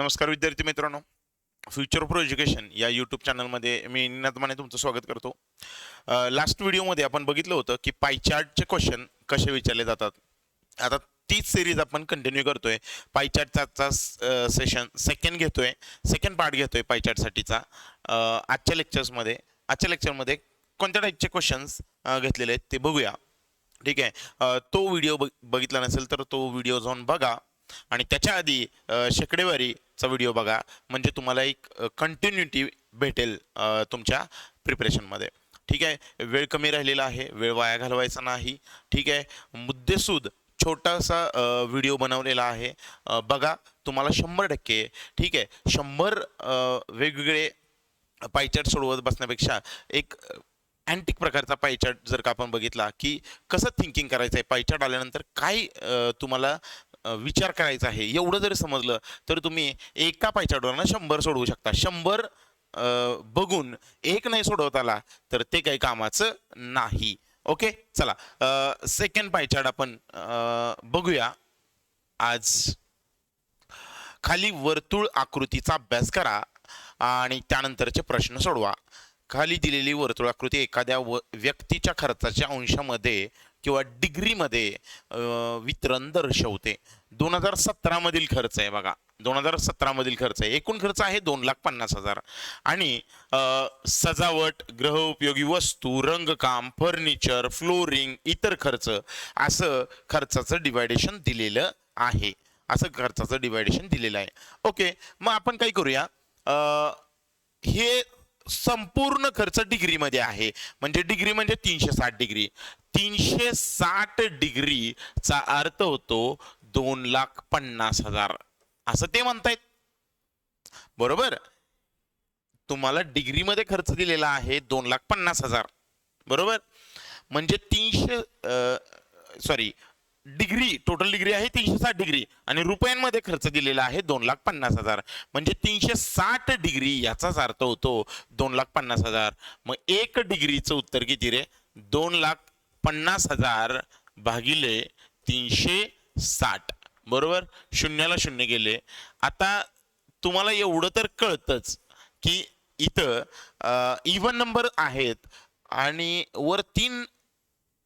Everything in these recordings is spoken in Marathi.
नमस्कार विद्यार्थी मित्रांनो. फ्युचर प्रो एज्युकेशन या यूट्यूब चॅनलमध्ये मी निनाद माने तुमचं स्वागत करतो. लास्ट व्हिडिओमध्ये आपण बघितलं होतं की पायचार्टचे क्वेश्चन कसे विचारले जातात. आता तीच सिरीज आपण कंटिन्यू करतोय. पायचार्टचा सेशन सेकंड घेतोय. सेकंड पार्ट घेतोय पायचार्टसाठीचा आजच्या लेक्चर्समध्ये आजच्या लेक्चरमध्ये कोणत्या टाईपचे क्वेश्चन्स घेतलेले आहेत ते बघूया. ठीक आहे? तो व्हिडिओ बघ बघितला नसेल तर तो व्हिडिओ जाऊन बघा. आणि त्याच्या आधी शेकडेवारी चा व्हिडिओ बघा. म्हणजे तुम्हाला एक कंटिन्युटी भेटेल तुमच्या प्रिपरेशनमध्ये ठीक आहे? वेळ कमी राहिलेला आहे. वेळ वाया घालवायचा नाही. ठीक आहे? मुद्देसूद छोटासा व्हिडिओ बनवलेला आहे. बघा तुम्हाला शंभर टक्के ठीक आहे? शंभर वेगवेगळे पायचार्ट सोडवत बसण्यापेक्षा एक अँटिक प्रकारचा पायचार्ट जर का आपण बघितला की कसं थिंकिंग करायचं आहे पायचार्ट आल्यानंतर काय तुम्हाला विचार करायचा आहे. एवढं जर समजलं तर तुम्ही एका पायचार्टवरनं शंभर सोडवू शकता. शंभर बघून एक नाही सोडवत आला तर ते काही कामाचं नाही. ओके? चला. सेकंड पायचार्ट आपण बघूया. आज खाली वर्तुळ आकृतीचा अभ्यास करा आणि त्यानंतरचे प्रश्न सोडवा. खाली दिलेली वर्तुळ आकृती एखाद्या व व्यक्तीच्या खर्चाच्या अंशामध्ये किंवा डिग्रीमध्ये वितरण दर्शवते. दोन हजार सतरामधील खर्च आहे बघा. दोन हजार सतरामधील खर्च आहे. एकूण खर्च आहे दोन लाख पन्नास हजार. आणि सजावट ग्रह उपयोगी वस्तू रंगकाम फर्निचर फ्लोरिंग इतर खर्च असं खर्चाचं डिवायडेशन दिलेलं आहे. असं खर्चाचं डिवायडेशन दिलेलं आहे. ओके मग आपण काय करूया? हे संपूर्ण खर्च डिग्रीमध्ये आहे. म्हणजे डिग्री म्हणजे तीनशे साठ डिग्री. तीनशे साठ डिग्रीचा अर्थ होतो दोन लाख पन्नास हजार. असं ते म्हणतायत. बरोबर? तुम्हाला डिग्रीमध्ये खर्च दिलेला आहे दोन लाख पन्नास हजार. बरोबर? म्हणजे तीनशे सॉरी डिग्री टोटल डिग्री आहे तीनशे साठ डिग्री. आणि रुपयांमध्ये खर्च दिलेला आहे दोन लाख पन्नास हजार. म्हणजे तीनशे साठ डिग्री याचाच अर्थ होतो दोन लाख पन्नास हजार. मग एक डिग्रीचं उत्तर किती रे? दोन लाख पन्नास हजार भागिले तीनशे साठ बरोबर? शून्याला शून्य गेले. आता तुम्हाला एवढं तर कळतंच की इथं इव्हन नंबर आहेत आणि वर तीन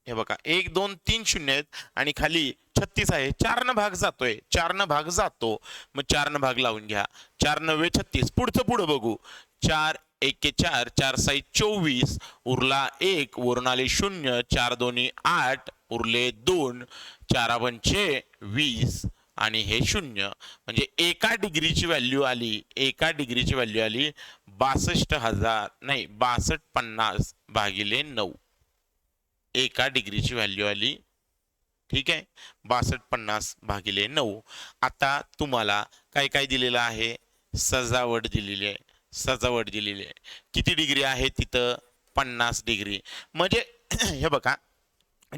हे बघा एक दोन तीन शून्य आहेत आणि खाली छत्तीस आहे. चारनं भाग जातोय. चारनं भाग जातो. मग चारनं भाग लावून घ्या. चार नव्वे छत्तीस. पुढचं पुढं बघू. चार एके चार. चार साई चोवीस. उरला एक वरून आले शून्य. चार दोन्ही आठ. उरले दोन. चारा पंचे वीस. आणि हे शून्य. म्हणजे एका डिग्रीची व्हॅल्यू आली. एका डिग्रीची व्हॅल्यू आली बासष्ट हजार. नाही बासष्ट पन्नास भागिले नऊ. एका डिग्रीची व्हॅल्यू आली. ठीक आहे? बासष्ट पन्नास भागिले नऊ. आता तुम्हाला काय काय दिलेलं आहे? सजावट दिलेली आहे. सजावट दिलेली आहे. किती डिग्री आहे तिथं? पन्नास डिग्री. म्हणजे हे बघा.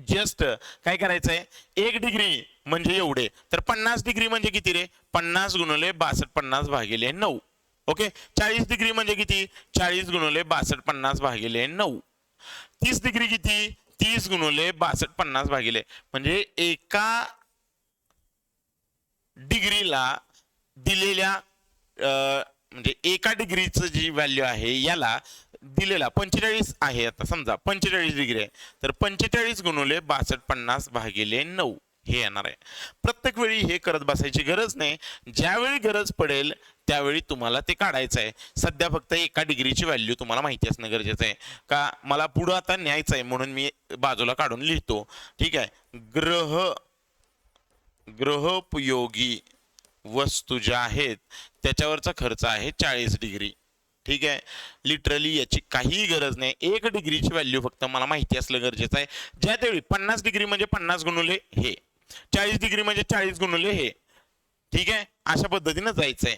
जस्ट काय करायचं आहे एक डिग्री म्हणजे एवढे. तर पन्नास डिग्री म्हणजे किती रे? पन्नास गुणवले बासष्ट पन्नास भागिले नऊ. ओके? चाळीस डिग्री म्हणजे किती? चाळीस गुणवले बासष्ट पन्नास भागिले नऊ. तीस डिग्री किती? तीस गुणवले बासष्ट पन्नास भागिले. म्हणजे एका डिग्रीला दिलेल्या म्हणजे एका डिग्रीचं जी व्हॅल्यू आहे याला दिलेला पंचेचाळीस आहे. आता समजा पंचेचाळीस डिग्री आहे. तर पंचेचाळीस गुणवले बासष्ट पन्नास भागिले नऊ. हे येणार आहे. प्रत्येक वेळी हे करत बसायची गरज नाही. ज्यावेळी गरज पडेल त्यावेळी तुम्हाला ते काढायचं आहे. सध्या फक्त एका डिग्रीची व्हॅल्यू तुम्हाला माहिती असणं गरजेचं आहे. का मला पुढं आता न्यायचं आहे म्हणून मी बाजूला काढून लिहितो. ठीक आहे. ग्रह ग्रहोपयोगी वस्तू ज्या आहेत त्याच्यावरचा खर्च आहे चाळीस डिग्री. ठीक आहे. लिटरली याची काहीही गरज नाही. एक डिग्रीची व्हॅल्यू फक्त मला माहिती असलं गरजेचं आहे. ज्या त्यावेळी पन्नास डिग्री म्हणजे पन्नास गुणुले हे. चाळीस डिग्री म्हणजे चाळीस गुणले हे. ठीक आहे? अशा पद्धतीनं जायचंय.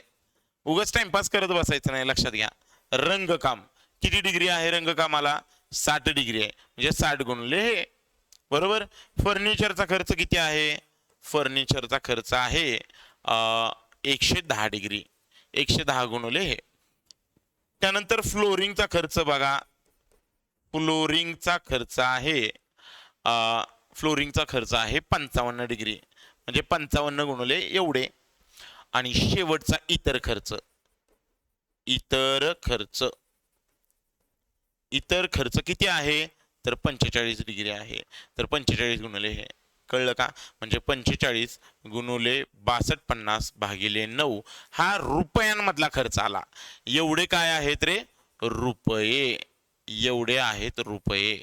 उगाच टाइमपास करत बसायचं नाही लक्षात घ्या. रंगकाम. किती डिग्री आहे रंगकामाला? साठ डिग्री आहे. म्हणजे साठ गुणले हे. बरोबर? फर्निचरचा खर्च किती आहे? फर्निचरचा खर्च आहे एकशे दहा डिग्री. एकशे दहा गुणले हे. त्यानंतर फ्लोरिंगचा खर्च बघा. फ्लोरिंगचा खर्च आहे फ्लोरिंगचा खर्च आहे पंचावन्न डिग्री. म्हणजे पंचावन्न गुणले एवढे. आणि शेवटचा इतर खर्च. इतर खर्च. इतर खर्च किती आहे? तर पंचेचाळीस डिग्री आहे. तर पंचेचाळीस गुणले हे. कळलं का? म्हणजे पंचेचाळीस गुणुले बासष्ट पन्नास भागिले नऊ हा रुपयांमधला खर्च आला. एवढे काय आहेत रे? रुपये. एवढे आहेत रुपये.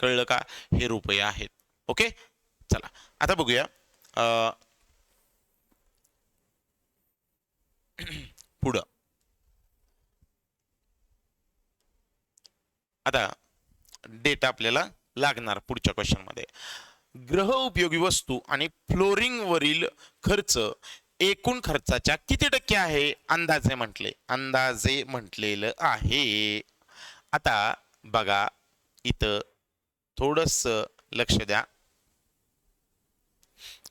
कळलं का? हे रुपये आहेत. ओके? चला. आता बघूया. अं, पुढं. आता डेटा आपल्याला लागणार पुढच्या क्वेश्चनमध्ये. ग्रह उपयोगी वस्तू आणि फ्लोरिंगवरील खर्च एकूण खर्चाच्या किती टक्के आहे? अंदाजे म्हटले. अंदाजे म्हटलेलं आहे. आता बघा इथं थोडंसं लक्ष द्या.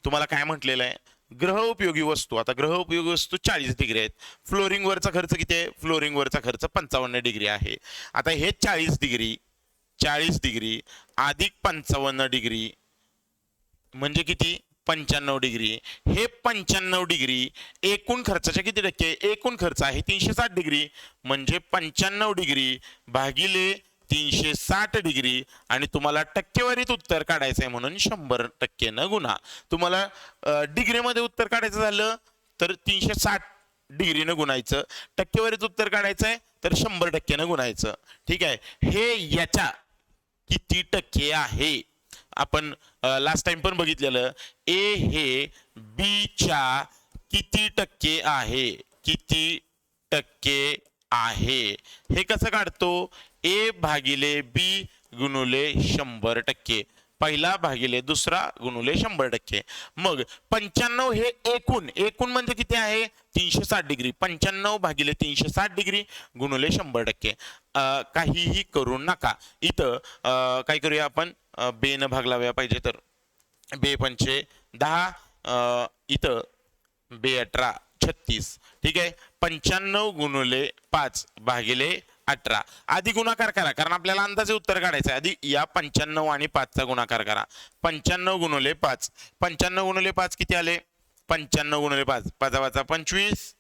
तुम्हाला काय म्हटलेलं आहे? ग्रह उपयोगी वस्तू. आता ग्रह उपयोगी वस्तू चाळीस डिग्री आहेत. फ्लोरिंगवरचा खर्च किती आहे? फ्लोरिंगवरचा खर्च पंचावन्न डिग्री आहे. आता हे चाळीस डिग्री चाळीस डिग्री अधिक पंचावन्न डिग्री म्हणजे किती? पंच्याण्णव डिग्री. हे पंच्याण्णव डिग्री एकूण खर्चाच्या किती टक्के? एकूण खर्च आहे तीनशे साठ डिग्री. म्हणजे पंच्याण्णव डिग्री भागिले तीनशे साठ डिग्री आणि तुम्हाला टक्केवारीत उत्तर काढायचं आहे म्हणून शंभर टक्केनं गुन्हा. तुम्हाला डिग्रीमध्ये उत्तर काढायचं झालं तर तीनशे साठ डिग्रीनं गुणायचं टक्केवारीत उत्तर काढायचं आहे तर शंभर टक्क्यानं गुणायचं ठीक आहे? हे याच्या किती टक्के आहे? आपण लास्ट टाइम पण बघितलेलं. ए हे बीच्या किती टक्के आहे? किती टक्के आहे. हे कसं काढतो? ए भागिले बी गुणुले शंभर टक्के. पहिला भागिले दुसरा गुणुले शंभर टक्के. मग पंच्याण्णव हे एकूण. एकूण म्हणजे किती आहे? तीनशे साठ डिग्री. पंच्याण्णव भागिले तीनशे साठ डिग्री गुणुले शंभर टक्के. काहीही करू नका. इथं काय करूया आपण? बे बेनं भाग लावूया पाहिजे तर. बे पंचे दहा इथं बे अठरा छत्तीस. ठीक आहे? पंच्याण्णव गुणुले पाच भागिले अठरा. आधी गुणाकार करा कारण आपल्याला अंदाजे उत्तर काढायचं आहे. आधी या पंच्याण्णव आणि पाचचा गुणाकार करा. पंच्याण्णव गुणुले पाच. पंच्याण्णव गुणुले पाच किती आले? पंच्याण्णव गुणुले पाच. पाचा पाचा पंचवीस.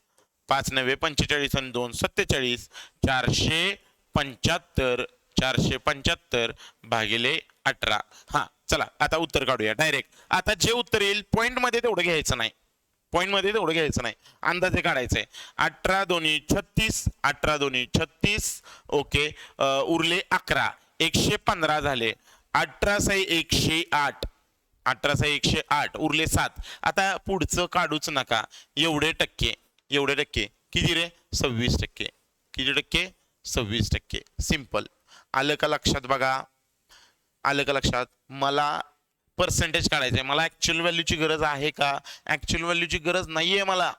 पाच नव्हे पंचेचाळीस आणि दोन सत्तेचाळीस. चारशे पंच्याहत्तर चारशे पंच्याहत्तर भागिले अठरा. हां चला आता उत्तर काढूया. डायरेक्ट आता जे उत्तर येईल पॉईंटमध्ये तेवढं घ्यायचं नाही. पॉईंटमध्ये तेवढं घ्यायचं नाही. अंदाजे काढायचं आहे अठरा दोन्ही छत्तीस अठरा दोन्ही छत्तीस ओके उरले अकरा. एकशे पंधरा झाले. अठरा साई एकशे आठ. अठरा साई एकशे आठ उरले सात. आता पुढचं काढूच नका. एवढे टक्के एवढे टक्के. किती रे? सव्वीस टक्के. किती टक्के? सव्वीस टक्के. सिंपल आलं का लक्षात बघा. आलं का लक्षात? मला पर्सेंटेज काढायचं. आहे मला ॲक्च्युअल व्हॅल्यूची गरज आहे का? ॲक्च्युअल व्हॅल्यूची गरज नाही आहे मला.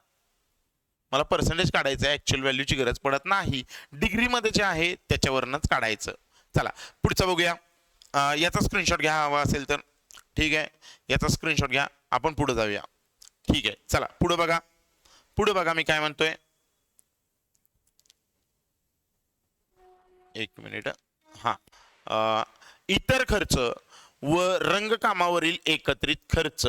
मला पर्सेंटेज काढायचं आहे ॲक्च्युअल व्हॅल्यूची गरज पडत नाही. डिग्रीमध्ये जे आहे त्याच्यावरूनच काढायचं. चला पुढचं बघूया. याचा स्क्रीनशॉट घ्या हवा असेल तर. ठीक आहे? याचा स्क्रीनशॉट घ्या. आपण पुढे जाऊया. ठीक आहे. चला पुढे बघा. पुढे बघा मी काय म्हणतोय. एक मिनिट हां. इतर खर्च. व रंगकामावरील एकत्रित खर्च.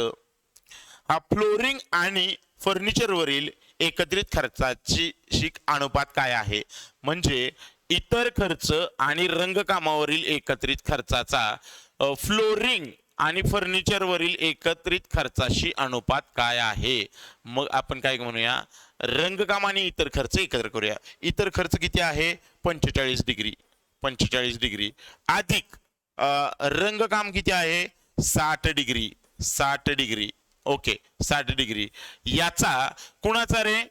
हा फ्लोरिंग आणि फर्निचरवरील एकत्रित खर्चाची शिक अनुपात काय आहे? म्हणजे इतर खर्च आणि रंगकामावरील एकत्रित खर्चाचा फ्लोरिंग आणि फर्निचरवरील एकत्रित खर्चाशी अनुपात काय आहे? मग आपण काय म्हणूया? रंगकाम आणि इतर खर्च एकत्र करूया. इतर खर्च किती आहे? पंचेचाळीस डिग्री. पंचेचाळीस डिग्री. अधिक रंगकाम किती आहे? साठ डिग्री. साठ डिग्री. ओके साठ डिग्री. याचा कुणाचा रे?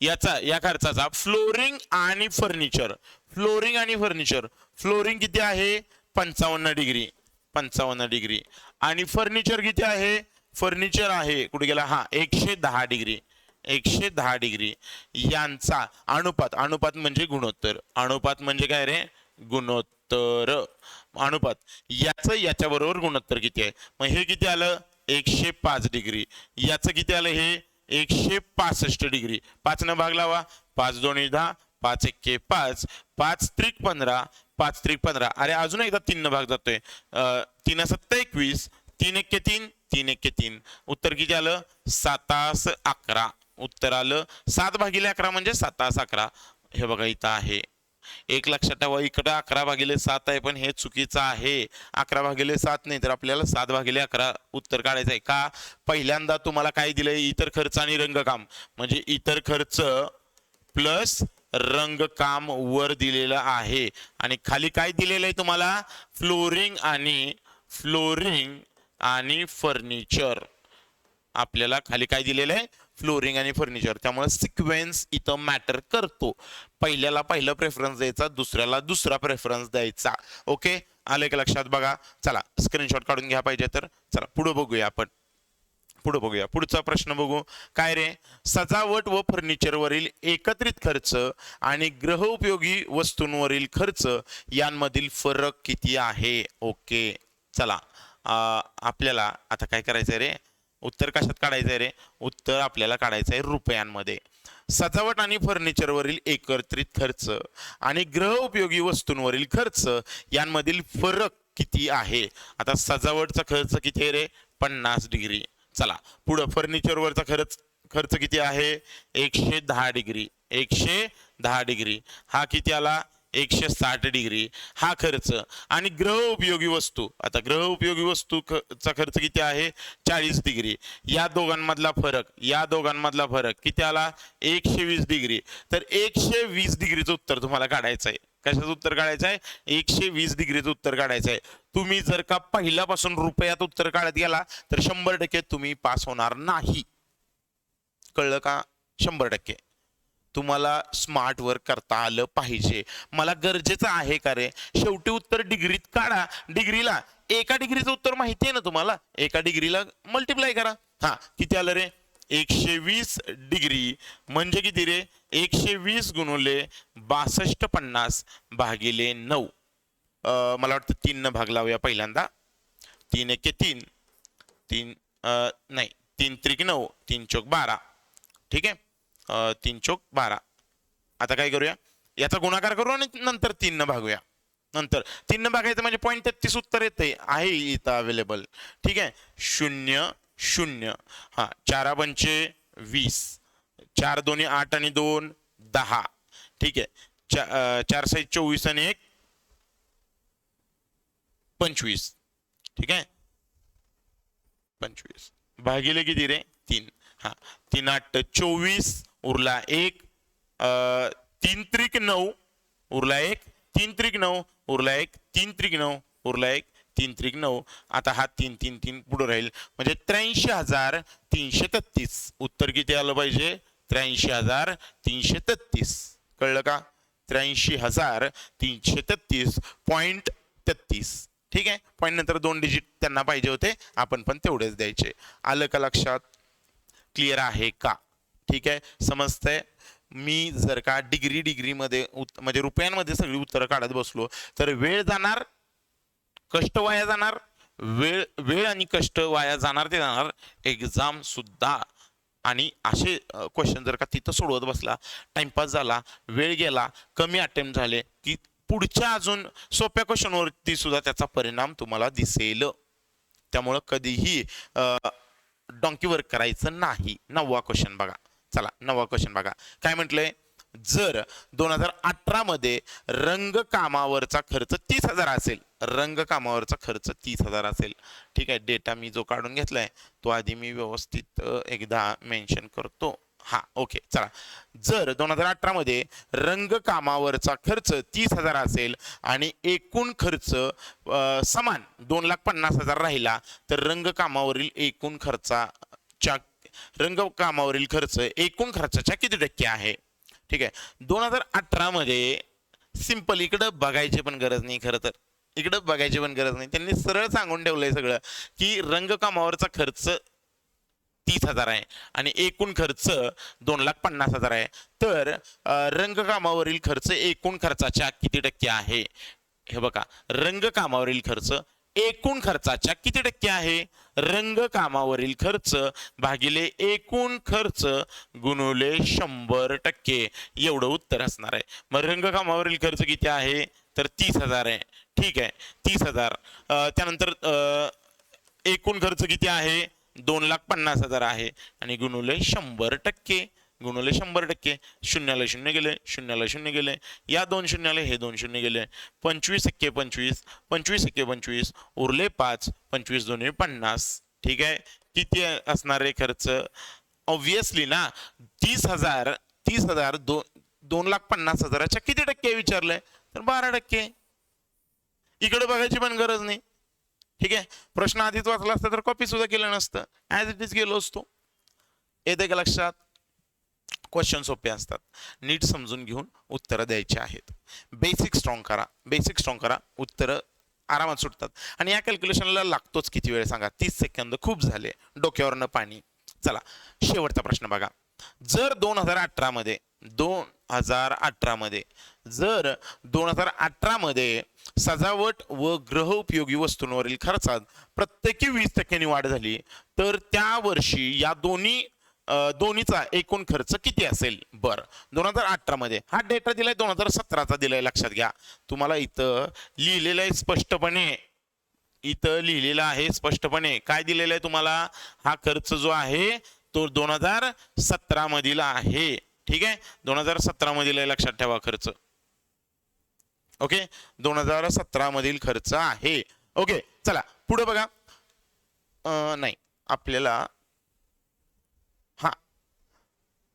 याचा या खर्चाचा फ्लोरिंग आणि फर्निचर. फ्लोरिंग आणि फर्निचर. फ्लोरिंग किती आहे? पंचावन्न डिग्री. पंचावन्न डिग्री. आणि फर्निचर किती आहे? फर्निचर आहे. कुठे गेला? हा एकशे दहा डिग्री. एकशे दहा डिग्री. यांचा अनुपात. अनुपात म्हणजे गुणोत्तर. अनुपात म्हणजे काय रे? गुणोत्तर. अनुपात. याचं याच्याबरोबर गुणोत्तर किती आहे? मग हे किती आलं? एकशे पाच डिग्री. याचं किती आलं हे? एकशे पासष्ट डिग्री. पाच न भाग लावा. पाच दोन्ही दहा पाच एक्के पाच पाच त्रिक पंधरा पाच त्रिक पंधरा. अरे अजून एकदा तीन न भाग जातोय. तीन सत्ता एकवीस तीन एक्के तीन तीन एक्के तीन. उत्तर किती आलं? सातास अकरा. उत्तर आलं सात भागिले अकरा म्हणजे सातास अकरा. हे बघा इथं आहे. एक लक्षात ठेवा इकडं अकरा भागिले सात आहे पण हे चुकीचं आहे. अकरा भागिले सात नाही तर आपल्याला सात भागिले अकरा उत्तर काढायचं आहे. का? पहिल्यांदा तुम्हाला काय दिलंय? इतर खर्च आणि रंगकाम. म्हणजे इतर खर्च प्लस रंगकाम वर दिलेलं आहे. आणि खाली काय दिलेलं आहे तुम्हाला? फ्लोरिंग आणि फ्लोरिंग आणि फर्निचर. आपल्याला खाली काय दिलेलं आहे फ्लोरिंग आणि फर्निचर. त्यामुळे सिक्वेन्स इथं मॅटर करतो. पहिल्याला पहिलं प्रेफरन्स द्यायचा दुसऱ्याला दुसरा प्रेफरन्स द्यायचा. ओके आलं का लक्षात? बघा. चला स्क्रीनशॉट काढून घ्या पाहिजे तर. चला पुढे बघूया आपण. पुढे बघूया. पुढचा प्रश्न बघू. काय रे? सजावट व फर्निचरवरील एकत्रित खर्च आणि ग्रह उपयोगी वस्तूंवरील खर्च यांमधील फरक किती आहे? ओके चला. आपल्याला आता काय करायचं रे? उत्तर कशात काढायचं आहे रे? उत्तर आपल्याला काढायचं आहे रुपयांमध्ये. सजावट आणि फर्निचरवरील एकत्रित खर्च आणि ग्रह उपयोगी वस्तूंवरील खर्च यांमधील फरक किती आहे? आता सजावटचा खर्च किती आहे रे? पन्नास डिग्री. चला पुढं फर्निचरवरचा खर्च खर्च किती आहे? एकशे दहा डिग्री. एकशे दहा डिग्री. हा किती आला? एकशे साठ डिग्री हा खर्च. आणि ग्रह उपयोगी वस्तू आता ग्रह उपयोगी वस्तू चा खर्च किती आहे? चाळीस डिग्री. या दोघांमधला फरक या दोघांमधला फरक किती आला एकशे वीस डिग्री. तर एकशे वीस डिग्रीचं उत्तर तुम्हाला काढायचं आहे. कशाचं उत्तर काढायचं आहे? एकशे वीस डिग्रीचं उत्तर काढायचं आहे. तुम्ही जर का पहिल्यापासून रुपयात उत्तर काढत गेला तर शंभर टक्के तुम्ही पास होणार नाही. कळलं का? शंभर टक्के. तुम्हाला स्मार्ट वर्क करता आलं पाहिजे. मला गरजेचं आहे का रे? शेवटी उत्तर डिग्रीत काढा. डिग्रीला एका डिग्रीचं उत्तर माहिती आहे ना तुम्हाला? एका डिग्रीला मल्टिप्लाय करा. हा किती आलं रे? एकशे वीस डिग्री. म्हणजे किती रे? एकशे वीस गुणवले बासष्ट पन्नास भागिले नऊ. मला वाटतं तीन न भाग लावूया पहिल्यांदा. तीन एके तीन. तीन नाही तीन त्रिक नऊ तीन चौक बारा. ठीक आहे? तीन चौक बारा. आता काय करूया? याचा गुणाकार करू आणि नंतर तीननं भागूया. नंतर तीननं भागायचं म्हणजे पॉईंट तेहतीस उत्तर येते आहे इथं अवेलेबल ठीक आहे? शून्य शून्य. हा चारा पंचे वीस. चार दोन्ही आठ आणि दोन दहा. ठीक आहे? चा, चार साईज चोवीस आणि एक पंचवीस. ठीक आहे? पंचवीस. भागिले किती रे? तीन. हा तीन आठ चोवीस उरला एक तीन त्रिक नऊ उरला एक तीन त्रिक नऊ उरला एक तीन त्रिक नऊ उरला एक तीन त्रिक नऊ. आता हा तीन तीन तीन पुढे राहील. म्हणजे त्र्याऐंशी हजार तीनशे तत्तीस उत्तर किती आलं पाहिजे? त्र्याऐंशी हजार तीनशे तत्तीस कळलं का? त्र्याऐंशी हजार तीनशे तत्तीस पॉईंट तत्तीस ठीक आहे? पॉईंट नंतर दोन डिजिट त्यांना पाहिजे होते. आपण पण तेवढेच द्यायचे. आलं का लक्षात? क्लिअर आहे का? ठीक आहे? समजतंय? मी जर का डिग्री डिग्रीमध्ये उत् म्हणजे रुपयांमध्ये सगळी उत्तरं काढत बसलो तर वेळ जाणार? कष्ट वाया जाणार? वेळ वेळ आणि कष्ट वाया जाणार ते जाणार. एक्झाम सुद्धा. आणि असे क्वेश्चन जर का तिथं सोडवत बसला टाइमपास झाला वेळ गेला कमी अटेम्प्ट झाले की पुढच्या अजून सोप्या क्वेश्चनवरती सुद्धा त्याचा परिणाम तुम्हाला दिसेल. त्यामुळं कधीही डॉंकी वर्क करायचं नाही. नववा क्वेश्चन बघा. चला नववा क्वेश्चन बघा. काय म्हटलंय जर दोन हजार अठरामध्ये रंगकामावरचा खर्च तीस हजार असेल रंगकामावरचा खर्च तीस हजार असेल ठीक आहे डेटा मी जो काढून घेतलाय तो आधी मी व्यवस्थित एकदा मेन्शन करतो. हा ओके चला. जर दोन हजार अठरामध्ये रंगकामावरचा खर्च तीस हजार असेल आणि एकूण खर्च समान दोन लाख पन्नास हजार राहिला तर रंगकामावरील एकूण खर्चाच्या रंगकामावरील खर्च एकूण खर्चाच्या किती टक्के आहे? ठीक आहे. दोन हजार अठरामध्ये सिंपल सिंपल इकडं बघायची पण गरज नाही खरं तर. इकडं बघायची पण गरज नाही. त्यांनी सरळ सांगून ठेवलंय सगळं की रंगकामावरचा खर्च तीस हजार आहे आणि एकूण खर्च दोन लाख पन्नास हजार आहे. तर रंगकामावरील खर्च एकूण खर्चाच्या किती टक्के आहे? हे बघा. रंगकामावरील खर्च एकूण खर्चाच्या किती टक्के आहे? रंगकामावरील खर्च भागिले एकूण खर्च गुणुले शंभर टक्के. एवढं उत्तर असणार आहे. मग रंगकामावरील खर्च किती आहे? तर तीस हजार आहे. ठीक आहे. तीस हजार. त्यानंतर एकूण खर्च किती आहे? दोन लाख पन्नास हजार आहे. आणि गुणुले शंभर टक्के. गुणले शंभर टक्के शून्याला शून्य गेले शून्याला शून्य गेले या दोन शून्याला हे दोन शून्य गेले. पंचवीस एक्के पंचवीस पंचवीस एक्के पंचवीस उरले पाच पंचवीस दोन्ही पन्नास. ठीक आहे? किती असणारे खर्च? ऑब्विसली ना तीस हजार तीस हजार दोन दोन लाख पन्नास हजाराच्या किती टक्के विचारलंय? तर बारा टक्के. इकडे बघायची पण गरज नाही. ठीक आहे? प्रश्न आधीच वाचला असता तर कॉपी सुद्धा केलं नसतं. ॲज इट इज गेलो असतो. येते का लक्षात? क्वेश्चन सोपे असतात. नीट समजून घेऊन उत्तरं द्यायची आहेत. बेसिक स्ट्रॉंग करा. बेसिक स्ट्रॉंग करा. उत्तरं आरामात सुटतात. आणि या कॅल्क्युलेशनला लागतोच किती वेळ सांगा? तीस सेकंद खूप झाले. डोक्यावरनं पाणी. चला शेवटचा प्रश्न बघा. जर दोन हजार अठरामध्ये दोन हजार अठरामध्ये जर दोन हजार अठरामध्ये सजावट व ग्रह उपयोगी वस्तूंवरील खर्चात प्रत्येकी वीस टक्क्यांनी वाढ झाली तर त्या वर्षी या दोन्ही दोन्हीचा एकूण खर्च किती असेल? बर. दोन हजार अठरामध्ये हा डेटा दिलाय दोन हजार सतराचा दिलाय. लक्षात घ्या. तुम्हाला इथं लिहिलेलं आहे स्पष्टपणे. इथं लिहिलेलं आहे स्पष्टपणे. काय दिलेलं आहे तुम्हाला? हा खर्च जो आहे तो दोन हजार सतरा मधील आहे. ठीक आहे? दोन हजार सतरा मधील आहे लक्षात ठेवा खर्च. ओके? दोन हजार सतरा मधील खर्च आहे. ओके चला. पुढे बघा. नाही. आपल्याला हा अं,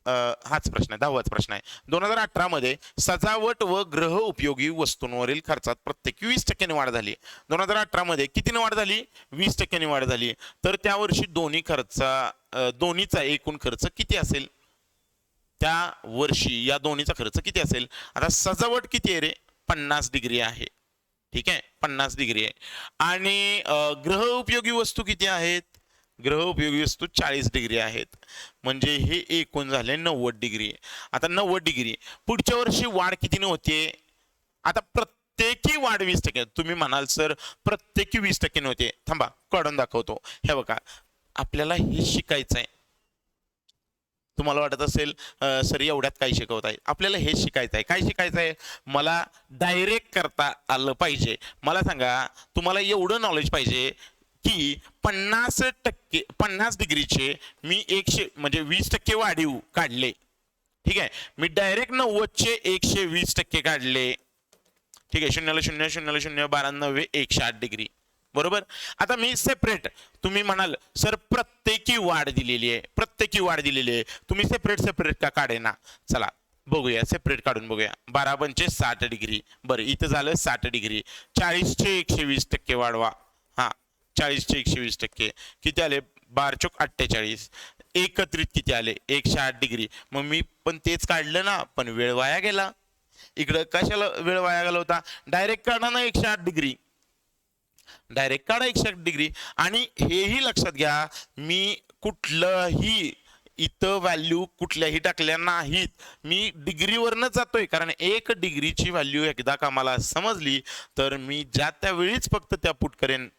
हाच प्रश्न आहे दहावाच प्रश्न आहे. दोन हजार अठरा मध्ये सजावट व ग्रह उपयोगी वस्तूंवरील खर्चात प्रत्येकी वीस टक्क्यांनी वाढ झाली. दोन हजार अठरा मध्ये कितीने वाढ झाली? वीस टक्क्यांनी वाढ झाली. तर त्या वर्षी दोन्ही खर्चा दोन्हीचा एकूण खर्च किती असेल? त्या वर्षी या दोन्हीचा खर्च किती असेल? आता सजावट किती आहे रे? पन्नास डिग्री आहे. ठीक आहे? पन्नास डिग्री आहे. आणि ग्रह उपयोगी वस्तू किती आहेत? ग्रह उपयोगी वस्तू चाळीस डिग्री आहेत. म्हणजे हे एकूण झाले नव्वद डिग्री. आता नव्वद डिग्री. पुढच्या वर्षी वाढ कितीने होते? आता प्रत्येकी वाढ वीस टक्के. तुम्ही म्हणाल सर प्रत्येकी वीस टक्के होते. थांबा काढून दाखवतो. हे बघा आपल्याला हे शिकायचं आहे. तुम्हाला वाटत असेल सर एवढ्यात काय शिकवत आहे? आपल्याला हे शिकायचं आहे. काय शिकायचं आहे? मला डायरेक्ट करता आलं पाहिजे. मला सांगा तुम्हाला एवढं नॉलेज पाहिजे की पन्नास टक्के पन्नास डिग्रीचे मी एकशे म्हणजे वीस टक्के वाढीव काढले. ठीक आहे? मी डायरेक्ट नव्वदचे एकशे वीस टक्के काढले. ठीक आहे? शून्याला शून्य शून्याला शून्य बारानव्वे एकशे आठ डिग्री. बरोबर? आता मी सेपरेट तुम्ही म्हणाल सर प्रत्येकी वाढ दिलेली आहे. प्रत्येकी वाढ दिलेली आहे. तुम्ही सेपरेट सेपरेट का काढेना? चला बघूया. सेपरेट काढून बघूया. बारा पंचे साठ डिग्री. बरं इथं झालं साठ डिग्री. चाळीसचे एकशे वीस टक्के वाढवा. चाळीसचे एकशे वीस टक्के. किती आले? बारचोक अठ्ठेचाळीस. एकत्रित किती आले? एकशे आठ डिग्री. मग मी पण तेच काढलं ना पण वेळ वाया गेला. इकडं कशाला वेळ वाया गेला होता? डायरेक्ट काढा ना एकशे आठ डिग्री. डायरेक्ट काढा एकशे आठ डिग्री. आणि हेही लक्षात घ्या मी कुठलंही इथं व्हॅल्यू कुठल्याही टाकल्या नाहीत. मी डिग्रीवरनं जातोय. कारण एक डिग्रीची व्हॅल्यू एकदा कामाला समजली तर मी ज्या त्यावेळीच फक्त त्या पुट करेन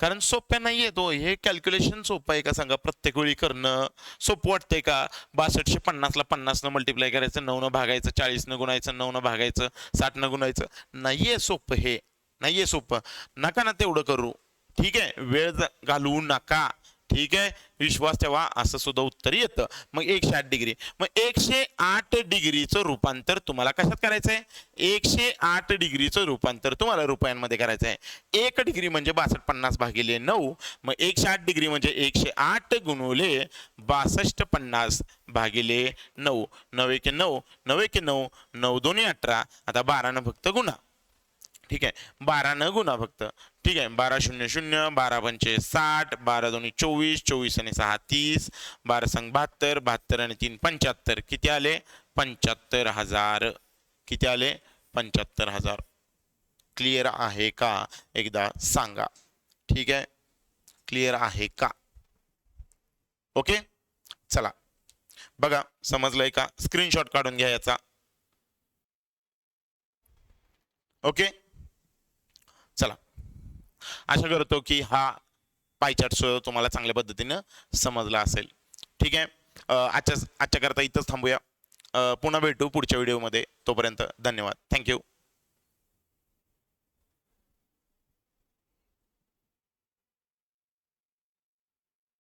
कारण सोप्या नाहीये तो. हे कॅल्क्युलेशन सोपं आहे का सांगा? प्रत्येक वेळी करणं सोपं वाटतंय का? बासष्टशे पन्नासला पन्नासनं मल्टिप्लाय करायचं नऊनं भागायचं चाळीसनं गुणायचं नऊनं भागायचं साठनं गुणायचं. नाहीये सोपं हे. नाहीये सोपं. नका ना तेवढं करू. ठीक आहे? वेळ घालवू नका. ठीक आहे? विश्वास ठेवा असं सुद्धा उत्तर येतं. मग एकशे आठ डिग्री मग एकशे आठ डिग्रीचं रूपांतर तुम्हाला कशात करायचं आहे एकशे आठ डिग्रीचं रूपांतर तुम्हाला रुपयांमध्ये करायचं आहे एक डिग्री म्हणजे बासष्ट पन्नास भागिले नऊ. मग एकशे आठ डिग्री म्हणजे एकशे आठ गुणवले बासष्ट पन्नास भागिले नऊ. नऊ एके नऊ नऊ एके नऊ नऊ दोन्ही अठरा. आता बारानं फक्त गुणा. ठीक आहे. बारा न गुणा फक्त. ठीक आहे. बारा शून्य शून्य बारा पंचे साठ बारा दोन्ही चोवीस चोवीस आणि सहा तीस बारा संघ बहात्तर बहात्तर आणि तीन पंच्याहत्तर. किती आले? पंच्याहत्तर हजार. किती आले? पंच्याहत्तर हजार. क्लिअर आहे का? एकदा सांगा. ठीक आहे? क्लिअर आहे का? ओके चला. बघा समजलंय का? स्क्रीनशॉट काढून घ्या याचा. ओके आशा करतो की हा पायचार्ट तुम्हाला चांगल्या पद्धतीनं समजला असेल. ठीक आहे? आजच्या आजच्याकरता इथंच थांबूया. पुन्हा भेटू पुढच्या व्हिडिओमध्ये तोपर्यंत धन्यवाद. थँक्यू